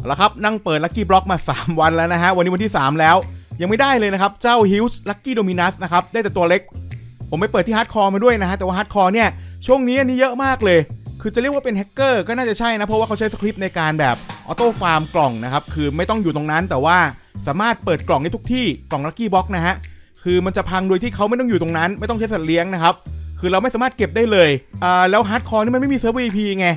เอาละครับนั่งเปิดลัคกี้บล็อกมา 3 วันแล้วนะฮะวันนี้วันที่ 3 แล้ว ยังไม่ได้เลยนะครับ เจ้าฮิลส์ลัคกี้โดมินัสนะครับได้แต่ตัวเล็ก ผมไปเปิดที่ฮาร์ดคอร์มาด้วยนะฮะแต่ว่าฮาร์ดคอร์เนี่ยช่วงนี้อันนี้เยอะมากเลย คือจะเรียกว่าเป็นแฮกเกอร์ก็น่าจะใช่นะ เพราะว่าเขาใช้สคริปต์ในการแบบออโต้ฟาร์มกล่องนะครับคือไม่ต้องอยู่ตรงนั้นแต่ว่าสามารถเปิดกล่องได้ทุกที่กล่องลัคกี้บล็อกนะฮะคือมันจะพังโดยที่เขาไม่ต้องอยู่ตรงนั้น ไม่ต้องใช้สัตว์เลี้ยงนะครับคือเราไม่สามารถเก็บได้เลยอ่าแล้วฮาร์ดคอร์นี่มันไม่มีเซิร์ฟ VP ไง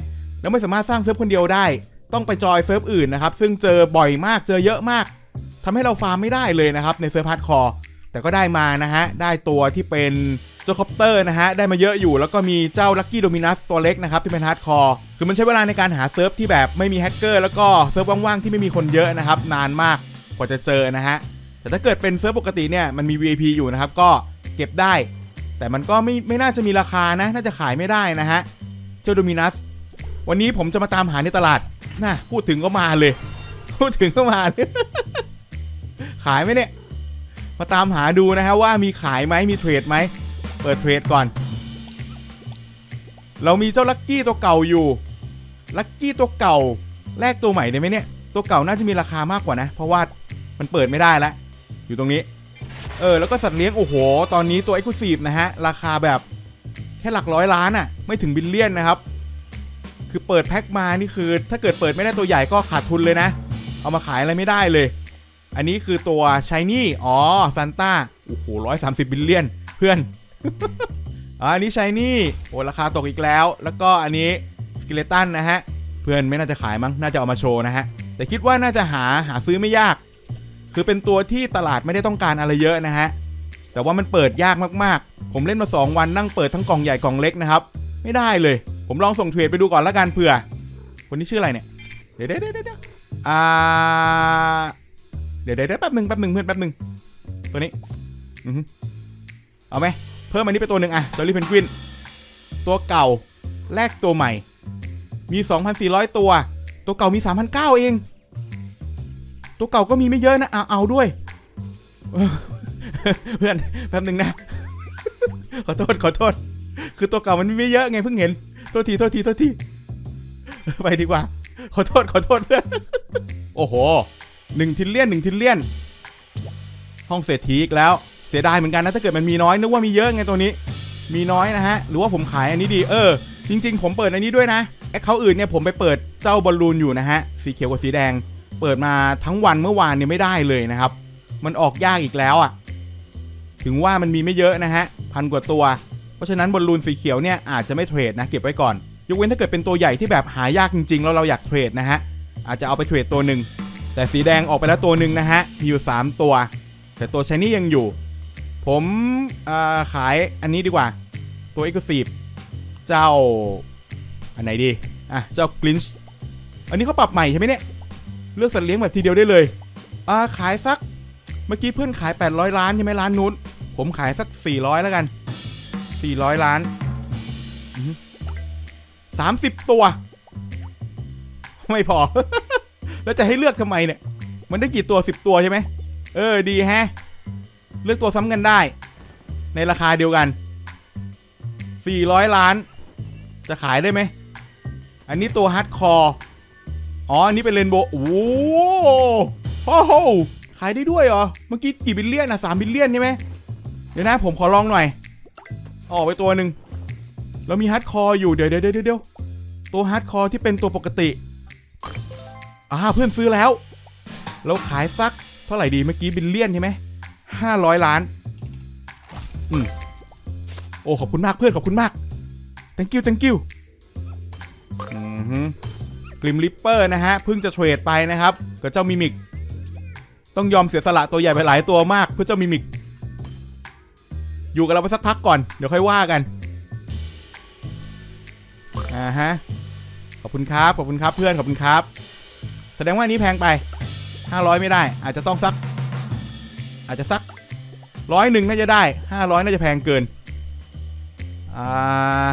แล้วไม่สามารถสร้างเซิร์ฟคนเดียวได้ ต้องไปจอยเซิร์ฟอื่นนะครับ ซึ่งเจอบ่อยมากเจอเยอะมากทำให้เราฟาร์มไม่ได้เลยนะครับ ในเซิร์ฟฮาร์ดคอร์แต่ก็ได้มานะฮะ ได้ตัวที่เป็นเจ้าคอปเตอร์นะฮะ ได้มาเยอะอยู่ แล้วก็มีเจ้าลั c กี้โดมินัสตัวเล็กนะครับ ที่เป็นฮาร์ดคอร์คือมันใช้เวลาในการหาเซิร์ฟที่แบบไม่มีแฮกเกอร์แล้วก็เซิร์ฟว่างๆที่ไม่มีคนเยอะนะครับ นานมากกว่าจะเจอนะฮะแต่ถ้าเกิดเป็นเซิร์ฟปกติเนี่ยมันมี VIP อยู่นะครับก็เก็บได้ แต่มันก็ไม่ไม่น่าจะมีราคานะ น่าจะขายไม่ได้นะฮะเจ้าโดมินัสวันนี้ผมจะมาตามหาในตลาด น่ะพูดถึงก็มาเลย พูดถึงก็มาเลย ขายไหมเนี่ย มาตามหาดูนะฮะว่ามีขายไหมมีเทรดไหม เปิดเทรดก่อน เรามีเจ้าลักกี้ตัวเก่าอยู่ ลักกี้ตัวเก่า แลกตัวใหม่ได้ไหมเนี่ย ตัวเก่าน่าจะมีราคามากกว่านะ เพราะว่ามันเปิดไม่ได้แล้วอยู่ตรงนี้ เออ แล้วก็สัตว์เลี้ยง โอ้โห ตอนนี้ตัว e x c l u s i v e นะฮะ ราคาแบบแค่หลักร้อยล้านอะ่ะ ไม่ถึงบิลเลียนนะครับ คือเปิดแพ็คมานี่คือ ถ้าเกิดเปิดไม่ได้ตัวใหญ่ก็ขาดทุนเลยนะ เอามาขายอะไรไม่ได้เลย อันนี้คือตัวชายนี่อ๋อซันต้าโอ้โหร้อยสามสิบบิลเลียนเพื่อนอันนี้ชายนี่โอ้ราคาตกอีกแล้ว แล้วก็อันนี้สกิเลตันนะฮะเพื่อนไม่น่าจะขายมั้งน่าจะเอามาโชว์นะฮะแต่คิดว่าน่าจะหาหาซื้อไม่ยาก คือเป็นตัวที่ตลาดไม่ได้ต้องการอะไรเยอะนะฮะแต่ว่ามันเปิดยากมากๆ ผมเล่นมา 2 วันนั่งเปิดทั้งกล่องใหญ่กล่องเล็กนะครับ ไม่ได้เลย ผมลองส่งเทรดไปดูก่อนละกันเผื่อ คนนี้ชื่ออะไรเนี่ย เดี๋ยวเดี๋ยวเดี๋ยวเดี๋ยวอ่า เดี๋ยวเดี๋ยวแป๊บหนึ่งแป๊บหนึ่งเพื่อนแป๊บหนึ่งตัวนี้ อือเอาไหม เพิ่มอันนี้ไปตัวหนึ่งอะจอรี่เพนกวิน ตัวเก่า แลกตัวใหม่ มี 2,400 ตัว ตัวเก่ามี 3,900 เอง ตัวเก่าก็มีไม่เยอะนะ เอาเอาด้วย เพื่อนแป๊บหนึ่งนะ ขอโทษขอโทษ คือตัวเก่ามันไม่เยอะไงเพิ่งเห็น โทษทีโทษทีโทษทีไปดีกว่า ขอโทษขอโทษเพื่อนโอ้โหหนึ่งทิลเลียนหนึ่งทิลเลียน ห้องเศรษฐีอีกแล้ว เสียดายเหมือนกันนะถ้าเกิดมันมีน้อยนึกว่ามีเยอะไงตัวนี้ มีน้อยนะฮะ หรือว่าผมขายอันนี้ดีเออ จริง ๆ ผมเปิดอันนี้ด้วยนะแอคเคาท์อื่นเนี่ยผมไปเปิดเจ้าบอลลูนอยู่นะฮะสีเขียวกับสีแดง เปิดมาทั้งวันเมื่อวานเนี่ยไม่ได้เลยนะครับ มันออกยากอีกแล้วอะ่ะ ถึงว่ามันมีไม่เยอะนะฮะพันกว่าตัว ราะฉะนั้นบอลลูนสีเขียวเนี่ยอาจจะไม่เทรดนะเก็บไว้ก่อน ยกเว้นถ้าเกิดเป็นตัวใหญ่ที่แบบหายากจริงๆ แล้วเราอยากเทรดนะฮะอาจจะเอาไปเทรดตัวหนึ่งแต่สีแดงออกไปแล้วตัวหนึ่งนะฮะมีอยู่ 3 ตัว แต่ตัวชายนี่ยังอยู่ ผมขายอันนี้ดีกว่า ตัว e x c l u s i v e เจ้าอันไหนดีอะเจ้ากลินช์อันนี้เขาปรับใหม่ใช่ไหมเนี่ยเลือกสัตว์เลี้ยงแบบทีเดียวได้เลยอ่าขายสักเมื่อกี้เพื่อนขาย 800 ล้านใช่ไหมร้านนู้นผมขายสัก 400 แล้วกัน 400 ล้าน 30 ตัว ไม่พอ แล้วจะให้เลือกทำไมเนี่ย มันได้กี่ตัว 10 ตัวใช่ไหม เออ ดีแฮะ เลือกตัวซ้ำกันได้ ในราคาเดียวกัน 400 ล้าน จะขายได้ไหม อันนี้ตัวฮาร์ดคอร์ อ๋อ อันนี้เป็นเรนโบว์โอ้โหโอ้โหขายได้ด้วยเหรอ เมื่อกี้กี่บิลเลียนอะสามบิลเลียนใช่ไหมเดี๋ยวนะผมขอลองหน่อย ออกไปตัวหนึ่งแล้วมีฮาร์ดคอร์อยู่เดี๋ยวเดี๋ยวเดี๋ยวตัวฮาร์ดคอร์ที่เป็นตัวปกติอ่าเพื่อนซื้อแล้ว เราขายสักเท่าไหร่ดีเมื่อกี้บิลเลียนใช่ไหมห้าร้อยล้านอืมโอ้ขอบคุณมากเพื่อนขอบคุณมาก thank you thank you อือฮึกลิมลิปเปอร์นะฮะเพิ่งจะเทรดไปนะครับกับเจ้ามิมิก ต้องยอมเสียสละตัวใหญ่ไปหลายตัวมากเพื่อเจ้ามิมิก อยู่กับเราไปสักพักก่อน เดี๋ยวค่อยว่ากัน อ่าฮะ ขอบคุณครับ ขอบคุณครับเพื่อน ขอบคุณครับ แสดงว่านี้แพงไป 500 ไม่ได้ อาจจะต้องสัก อาจจะสักร้อยหนึ่งน่าจะได้ 500 น่าจะแพงเกิน อ่า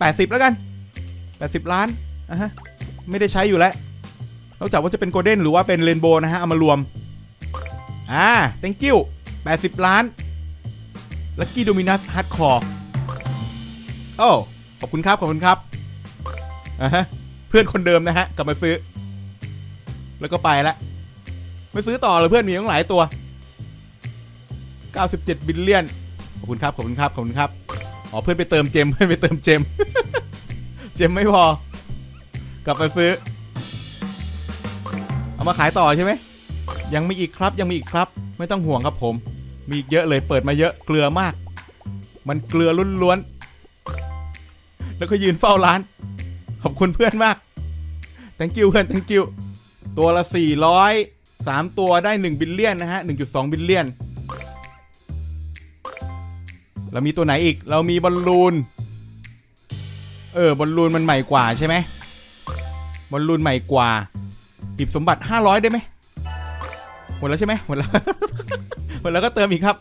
แปดสิบแล้วกันแปดสิบล้านอะฮะ ไม่ได้ใช้อยู่แล้ว นอกจากว่าจะเป็นโกลเด้นหรือว่าเป็นเรนโบว์นะฮะ เอามารวม อ่า thank you 80 ล้าน Lucky Dominus Hardcore โอ้ขอบคุณครับ ขอบคุณครับอ่าฮะเพื่อนคนเดิมนะฮะ กลับมาซื้อ แล้วก็ไปละไม่ซื้อต่อเลยเพื่อนมีตั้งหลายตัว 97 บิลเลียน ขอบคุณครับ ขอบคุณครับ ขอบคุณครับอ๋อเพื่อนไปเติมเจม เพื่อนไปเติมเจม เจมไม่พอ กลับมาซื้อ เอามาขายต่อใช่ไหม ยังมีอีกครับ ยังมีอีกครับ ไม่ต้องห่วงครับผม มีเยอะเลยเปิดมาเยอะเกลือมาก มันเกลือล้วนๆแล้วก็ยืนเฝ้าร้าน ขอบคุณเพื่อนมาก thank you เพื่อน thank you ตัวละ 400 3 ตัวได้ 1 บิลเลียนนะฮะ 1.2 บิลเลียน เรามีตัวไหนอีก เรามีบอลลูน เออบอลลูนมันใหม่กว่าใช่ไหมบอลลูนใหม่กว่าหยิบสมบัติ 500 ได้ไหมหมดแล้วใช่ไหมหมดแล้ว ดแล้วก็เติมอีกครับ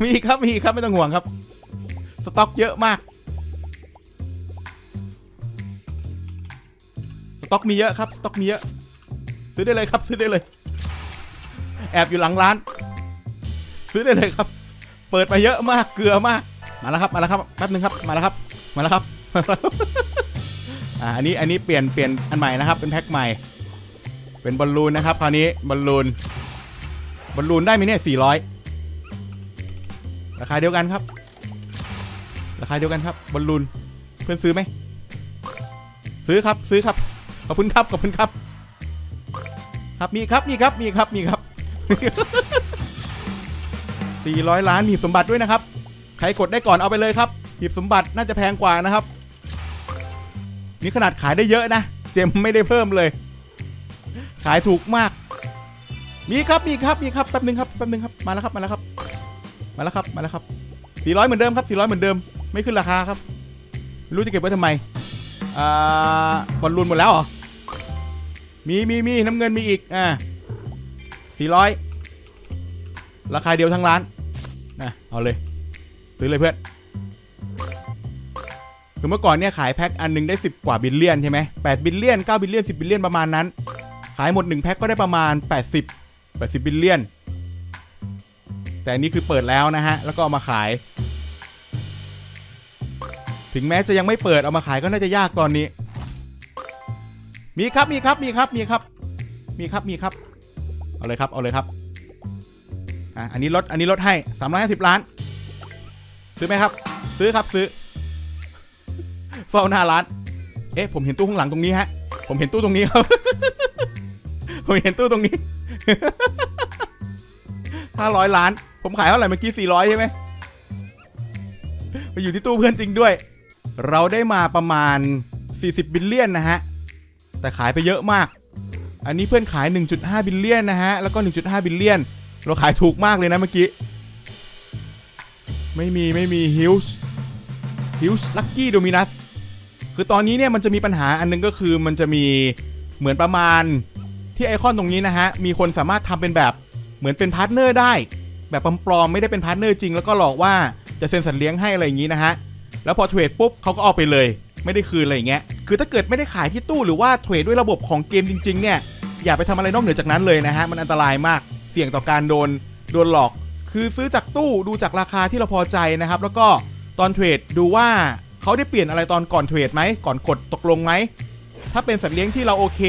มีอีกครับ มีอีกครับไม่ต้องห่วงครับ สต็อกเยอะมาก สต็อกมีเยอะครับ สต็อกมีเยอะ ซื้อได้เลยครับ ซื้อได้เลย แอบอยู่หลังร้าน ซื้อได้เลยครับ เปิดมาเยอะมาก เกลือมาก มาแล้วครับ มาแล้วครับ แป๊บนึงครับ มาแล้วครับ มาแล้วครับ อ่า อันนี้ อันนี้เปลี่ยน เปลี่ยนอันใหม่นะครับ เป็นแพ็คใหม่ เป็นบอลลูนนะครับ คราวนี้บอลลูนบอลลูนได้ไหมเนี่ย400ร ราคาเดียวกันครับ ราคาเดียวกันครับบอลลูนเพื่อนซื้อไหมซื้อครับซื้อครับขอบคุณครับขอบคุณครับ ครับมีครับมีครับมีครับมีครับ400 ล้านหีบสมบัติด้วยนะครับ ใครกดได้ก่อนเอาไปเลยครับ หีบสมบัติน่าจะแพงกว่านะครับ นี่ขนาดขายได้เยอะนะ เจมไม่ได้เพิ่มเลย ขายถูกมาก มีครับมีครับมีครับแป๊บนึงครับแป๊บนึงครับมาแล้วครับมาแล้วครับ มาแล้วครับมาแล้วครับ400เหมือนเดิมครับ400เหมือนเดิม ไม่ขึ้นราคาครับไม่รู้จะเก็บไว้ทำไมอ่าบอลลูนหมดแล้วเหรอมีมีมีน้ำเงินมีอีกอ่า400 ราคาเดียวทั้งร้านนะเอาเลย ซื้อเลยเพื่อนคือเมื่อก่อนเนี่ยขายแพ็คอันหนึงได้ 10 กว่าบิลเลียนใช่ไหม8บิลเลียน9บิลเลียน10บิลเลียนประมาณนั้น ขายหมด 1 แพ็คก็ได้ประมาณ 80 80บิลเลียน แต่อันนี้คือเปิดแล้วนะฮะ แล้วก็เอามาขาย ถึงแม้จะยังไม่เปิดเอามาขายก็น่าจะยากตอนนี้ มีครับมีครับมีครับมีครับ มีครับมีครับ เอาเลยครับเอาเลยครับอะอันนี้ลดอันนี้ลดให้350ล้าน ซื้อไหมครับ ซื้อครับซื้อเฝ้าหน้าร้าน เอ๊ะผมเห็นตู้ข้างหลังตรงนี้ฮะ ผมเห็นตู้ตรงนี้ครับ ผมเห็นตู้ตรงนี้ห้าร้อยล้าน ผมขายเท่าไหร่เมื่อกี้สี่ร้อยใช่ไหมไปอยู่ที่ตู้เพื่อนจริงด้วย เราได้มาประมาณ 40 บิลเลียนนะฮะ แต่ขายไปเยอะมาก อันนี้เพื่อนขาย 1.5 บิลเลียนนะฮะ แล้วก็ 1.5 บิลเลียน เราขายถูกมากเลยนะเมื่อกี้ ไม่มีไม่มีฮิลส์ฮิลส์ลัคกี้โดมินัส คือตอนนี้เนี่ยมันจะมีปัญหาอันนึงก็คือมันจะมีเหมือนประมาณที่ไอคอนตรงนี้นะฮะ มีคนสามารถทำเป็นแบบเหมือนเป็นพาร์ทเนอร์ได้ แบบปลอมๆไม่ได้เป็นพาร์ทเนอร์จริงแล้วก็หลอกว่าจะเซ็นสัญเลี้ยงให้อะไรอย่างนี้นะฮะแล้วพอเทรดปุ๊บเขาก็เอาไปเลย ไม่ได้คืนอะไรอย่างเงี้ยคือถ้าเกิดไม่ได้ขายที่ตู้หรือว่าเทรดด้วยระบบของเกมจริงๆเนี่ยอย่าไปทำอะไรนอกเหนือจากนั้นเลยนะฮะมันอันตรายมากเสี่ยงต่อการโดนโดนหลอก คือซื้อจากตู้ดูจากราคาที่เราพอใจนะครับ แล้วก็ตอนเทรดดูว่าเขาได้เปลี่ยนอะไรตอนก่อนเทรดไหมก่อนกดตกลงไหมถ้าเป็นสัตว์เลี้ยงที่เราโอเค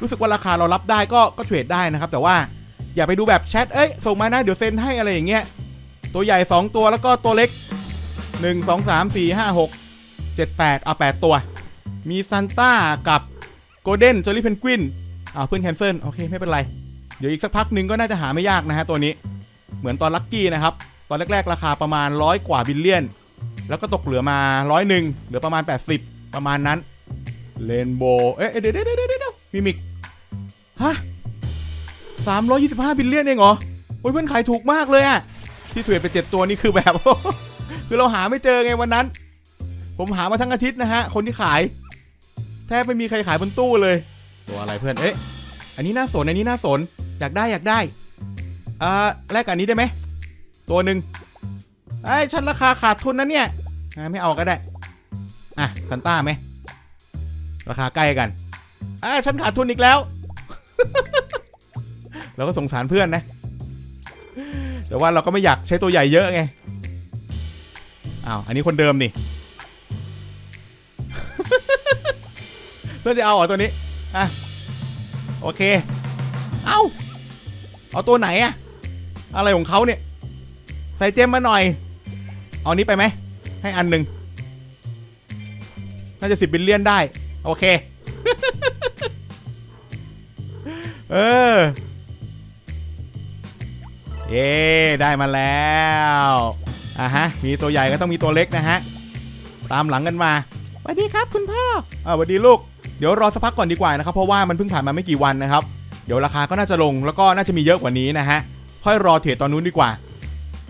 รู้สึกว่าราคาเรารับได้ก็ก็เทรดได้นะครับ แต่ว่า อย่าไปดูแบบแชทเอ้ยส่งมานะเดี๋ยวเซ็นให้อะไรอย่างเงี้ยตัวใหญ่ 2 ตัวแล้วก็ตัวเล็ก 1 2 3 4 5 6 7 8เอา8ตัว มีซันต้ากับโกลเด้นจอรี่เพนกวินอ้าวเพื่อนแคนเซิลโอเคไม่เป็นไร เดี๋ยวอีกสักพักหนึ่งก็น่าจะหาไม่ยากนะฮะตัวนี้เหมือนตอนลัคกี้นะครับ ตอนแรก ๆ ราคาประมาณร้อยกว่าบิลเลียน แล้วก็ตกเหลือมาร้อยหนึ่งเหลือประมาณ 80 ประมาณนั้นเรนโบเอ๊ะเดี๋ยวเดี๋ยวเดี๋ยวเดี๋ยวมิมิกฮะ สามร้อยยี่สิบห้าบิลเลียนเองเหรอ โอ้ยเพื่อนขายถูกมากเลยอะที่เทรดไปเจ็ดตัวนี่คือแบบ คือเราหาไม่เจอไงวันนั้น ผมหามาทั้งอาทิตย์นะฮะ คนที่ขาย แทบไม่มีใครขายบนตู้เลย ตัวอะไรเพื่อน เอ๊ะ อันนี้น่าสน อันนี้น่าสน อยากได้อยากได้ อ่า แลกกับอันนี้ได้ไหม ตัวหนึ่งไอ้ฉันราคาขาดทุนนะเนี่ย ไม่เอาก็ได้ อะซันต้าไหม ราคาใกล้กันอะฉันขาดทุนอีกแล้ว เราก็สงสารเพื่อนนะ แต่ว่าเราก็ไม่อยากใช้ตัวใหญ่เยอะไง อ้าว อันนี้คนเดิมนี่ เพื่อนจะเอาเหรอตัวนี้ อะ โอเค เอ้าเอาตัวไหนอะอะไรของเขาเนี่ย ใส่เจมมาหน่อย เอานี้ไปไหม ให้อันหนึ่งน่าจะสิบบิลเลียนได้ โอเค เออ เย้ได้มาแล้วอะฮะมีตัวใหญ่ก็ต้องมีตัวเล็กนะฮะตามหลังกันมาสวัสดีครับคุณพ่ออ่าสวัสดีลูกเดี๋ยวรอสักพักก่อนดีกว่านะครับเพราะว่ามันเพิ่งผ่านมาไม่กี่วันนะครับ เดี๋ยวราคาก็น่าจะลงแล้วก็น่าจะมีเยอะกว่านี้นะฮะค่อยรอเทรดตอนนู้นดีกว่า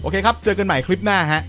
โอเคครับ เจอกันใหม่คลิปหน้าฮะ